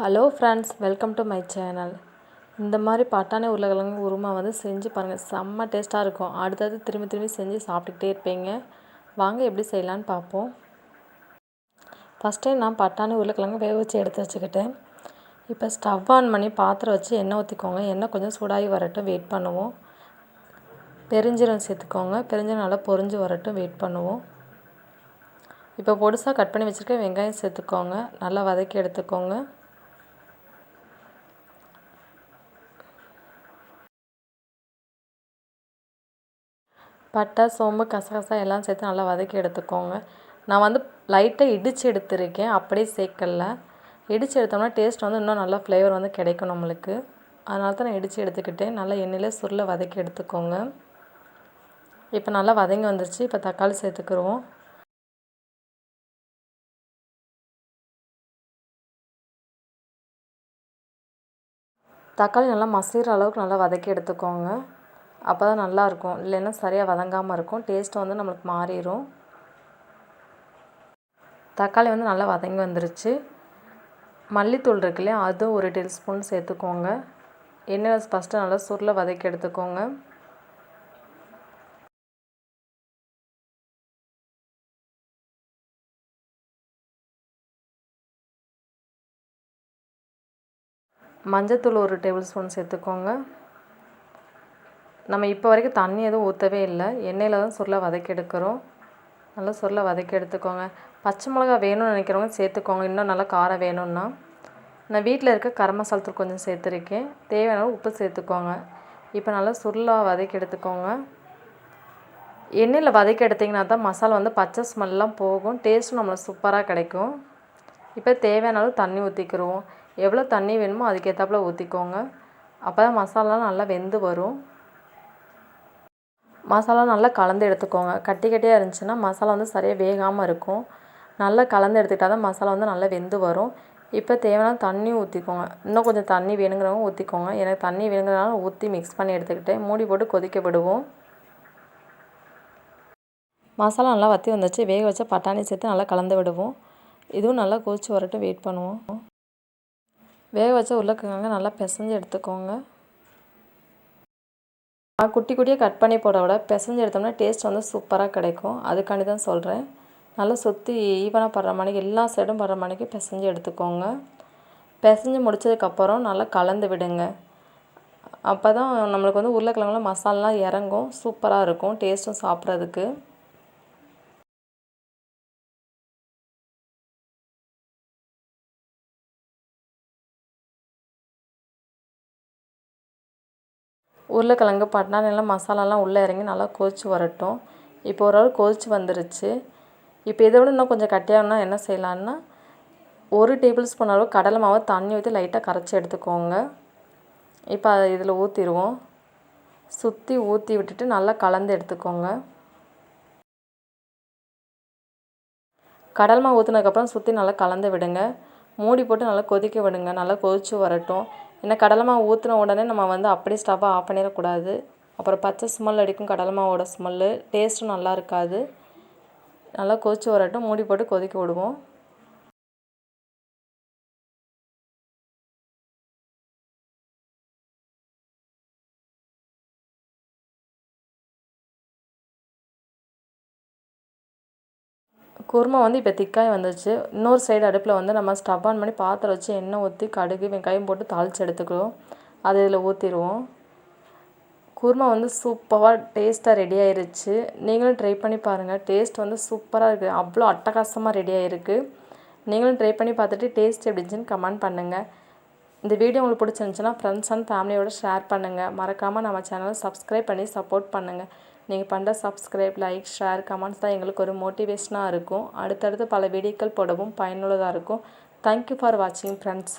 Hello friends welcome to my channel இந்த மாதிரி பட்டாணி உருளைக்கிழங்கு உருமா வந்து செஞ்சு பாருங்கள் செம்ம டேஸ்ட்டாக இருக்கும். அடுத்தது திரும்பி திரும்பி செஞ்சு சாப்பிட்டுக்கிட்டே இருப்பீங்க. வாங்க எப்படி செய்யலான்னு பார்ப்போம். ஃபஸ்ட் டைம் நான் பட்டாணி உருளைக்கிழங்கு வேக வச்சு எடுத்து வச்சுக்கிட்டேன். இப்போ ஸ்டவ் ஆன் பண்ணி பாத்திரம் வச்சு எண்ணெய் ஊற்றிக்கோங்க எண்ணெய் கொஞ்சம் சூடாகி வரட்டும் வெயிட் பண்ணுவோம். பெருஞ்சீரம் சேர்த்துக்கோங்க. பெருஞ்சீரம் நல்லா பொரிஞ்சு வரட்டும் வெயிட் பண்ணுவோம். இப்போ பொடிசாக கட் பண்ணி வச்சுருக்க வெங்காயம் சேர்த்துக்கோங்க. நல்லா வதக்கி எடுத்துக்கோங்க. பட்டை சோம்பு கசகசா எல்லாம் சேர்த்து நல்லா வதக்கி எடுத்துக்கோங்க. நான் வந்து லைட்டாக இடித்து எடுத்துருக்கேன். அப்படியே சேர்க்கல. இடித்து எடுத்தோம்னா டேஸ்ட் வந்து இன்னும் நல்லா ஃப்ளேவர் வந்து கிடைக்கும் நம்மளுக்கு. அதனால தான் நான் இடித்து எடுத்துக்கிட்டேன். நல்லா எண்ணெயில் சுருளை வதக்கி எடுத்துக்கோங்க. இப்போ நல்லா வதங்கி வந்துருச்சு. இப்போ தக்காளி சேர்த்துக்குருவோம் தக்காளி நல்லா மசிகிற அளவுக்கு நல்லா வதக்கி எடுத்துக்கோங்க. அப்போ தான் நல்லாயிருக்கும் இல்லைன்னா சரியாக வதங்காமல் இருக்கும். டேஸ்ட்டு வந்து நம்மளுக்கு மாறிடும் தக்காளி வந்து நல்லா வதங்கி வந்துருச்சு. மல்லித்தூள் இருக்கு இல்லையா அதுவும் ஒரு டேபிள் ஸ்பூன் சேர்த்துக்கோங்க. எண்ணெய் ஃபஸ்ட்டு நல்லா சுருளை வதக்கி எடுத்துக்கோங்க. மஞ்சத்தூள் ஒரு டேபிள் ஸ்பூன் சேர்த்துக்கோங்க. நம்ம இப்போ வரைக்கும் தண்ணி எதுவும் ஊற்றவே இல்லை. எண்ணெயில் தான் சுருளை வதக்கி எடுக்கிறோம் நல்லா சுருளை வதக்கி எடுத்துக்கோங்க பச்சை மிளகா வேணும்னு நினைக்கிறவங்க சேர்த்துக்கோங்க. இன்னும் நல்லா காரம் வேணும்னா. நான் வீட்டில் இருக்க கரம் மசாலா தூள் கொஞ்சம் சேர்த்துருக்கேன். தேவையான உப்பு சேர்த்துக்கோங்க. இப்போ நல்லா சுருளாக வதக்கி எடுத்துக்கோங்க எண்ணெயில் வதக்கி எடுத்திங்கன்னா தான் மசாலா வந்து பச்சை ஸ்மெல்லாம் போகும். டேஸ்ட்டும் நம்மளுக்கு சூப்பராக கிடைக்கும். இப்போ தேவையான அளவு தண்ணி ஊற்றிக்கிடுவோம் எவ்வளோ தண்ணி வேணுமோ அதுக்கேற்றாப்புல ஊற்றிக்கோங்க அப்போ தான் மசாலாலாம் நல்லா வெந்து வரும். மசாலா நல்லா கலந்து எடுத்துக்கோங்க. கட்டி கட்டியாக இருந்துச்சுன்னா மசாலா வந்து சரியாக வேகாமல் இருக்கும். நல்லா கலந்து எடுத்துக்கிட்டால் தான் மசாலா வந்து நல்லா வெந்து வரும். இப்போ தேவையான தண்ணி ஊற்றிக்கோங்க இன்னும் கொஞ்சம் தண்ணி வேணுங்கிறவங்க ஊற்றிக்கோங்க எனக்கு தண்ணி வேணுங்கிறனால ஊற்றி மிக்ஸ் பண்ணி எடுத்துக்கிட்டேன் மூடி போட்டு கொதிக்க விடுவோம். மசாலா நல்லா வற்றி வந்துச்சு. வேக வச்ச பட்டாணி சேர்த்து நல்லா கலந்து விடுவோம். இதுவும் நல்லா கொதிச்சு வரட்டும். வெயிட் பண்ணுவோம். வேக வச்ச உருளைக்கிழங்கு நல்லா பிசைஞ்சு எடுத்துக்கோங்க. குட்டி குட்டியாக கட் பண்ணி போட விட பிசைஞ்சு எடுத்தோம்னா டேஸ்ட் வந்து சூப்பராக கிடைக்கும். அதுக்காண்டி தான் சொல்கிறேன் நல்லா சுற்றி ஈவனாக படுற மணிக்கு எல்லா சைடும் படுற மணிக்கு பிசைஞ்சு எடுத்துக்கோங்க. பிசைஞ்சு முடித்ததுக்கப்புறம் நல்லா கலந்து விடுங்க. அப்போ தான் நம்மளுக்கு வந்து உருளைக்கிழங்குல மசாலாலாம் இறங்கும். சூப்பராக இருக்கும். டேஸ்ட்டும் சாப்பிட்றதுக்கு. உருளைக்கிழங்கு பட்டாணிலாம் மசாலாலாம் உள்ளே இறங்கி நல்லா கொதிச்சு வரட்டும். இப்போ ஓரளவு கொதிச்சு வந்துருச்சு. இப்போ இதை விட இன்னும் கொஞ்சம் கட்டியாகனா என்ன செய்யலான்னா ஒரு டேபிள் ஸ்பூன் அளவு கடலை மாவை தண்ணி ஊற்றி லைட்டாக கரைச்சி எடுத்துக்கோங்க. இப்போ அதை இதில் ஊற்றிடுவோம் சுற்றி ஊற்றி விட்டுட்டு நல்லா கலந்து எடுத்துக்கோங்க. கடல் மாவு ஊற்றினதுக்கப்புறம் சுற்றி நல்லா கலந்து விடுங்க. மூடி போட்டு நல்லா கொதிக்க விடுங்க. நல்லா கொதிச்சு வரட்டும். ஏன்னா கடலை மாவு ஊற்றின உடனே நம்ம வந்து அப்படியே ஸ்டவ்வை ஆஃப் பண்ணிடக்கூடாது. அப்புறம் பச்சை ஸ்மெல் அடிக்கும் கடலை மாவோட ஸ்மெல்லு டேஸ்ட்டும் நல்லா இருக்காது. நல்லா கொதித்து வரட்டும் மூடி போட்டு கொதிக்க விடுவோம். குருமா வந்து இப்போ திக்காய் வந்துச்சு இன்னொரு சைடு அடுப்பில் வந்து நம்ம ஸ்டவ் ஆன் பண்ணி பாத்திரம் வச்சு எண்ணெய் ஊற்றி கடுகு வெங்காயம் போட்டு தாளித்து எடுத்துக்கிறோம். அதை இதில் ஊற்றிடுவோம் குருமா வந்து சூப்பராக டேஸ்ட்டாக ரெடி ஆயிருச்சு. நீங்களும் ட்ரை பண்ணி பாருங்கள் டேஸ்ட் வந்து சூப்பராக இருக்குது அவ்வளோ அட்டகாசமாக ரெடி ஆகிருக்கு நீங்களும் ட்ரை பண்ணி பார்த்துட்டு டேஸ்ட் எப்படிச்சுன்னு கமெண்ட் பண்ணுங்கள் இந்த வீடியோ உங்களுக்கு பிடிச்சிருந்துச்சுன்னா ஃப்ரெண்ட்ஸ் அண்ட் ஃபேமிலியோட ஷேர் பண்ணுங்கள் மறக்காமல் நம்ம சேனலை சப்ஸ்கிரைப் பண்ணி சப்போர்ட் பண்ணுங்கள் நீங்கள் பண்ணுற சப்ஸ்கிரைப் லைக் ஷேர் கமெண்ட்ஸ் தான் எங்களுக்கு ஒரு மோட்டிவேஷனாக இருக்கும். அடுத்தடுத்து பல வீடியோக்கள் போடவும் பயனுள்ளதாக இருக்கும். தேங்க்யூ ஃபார் வாட்சிங் ஃப்ரெண்ட்ஸ்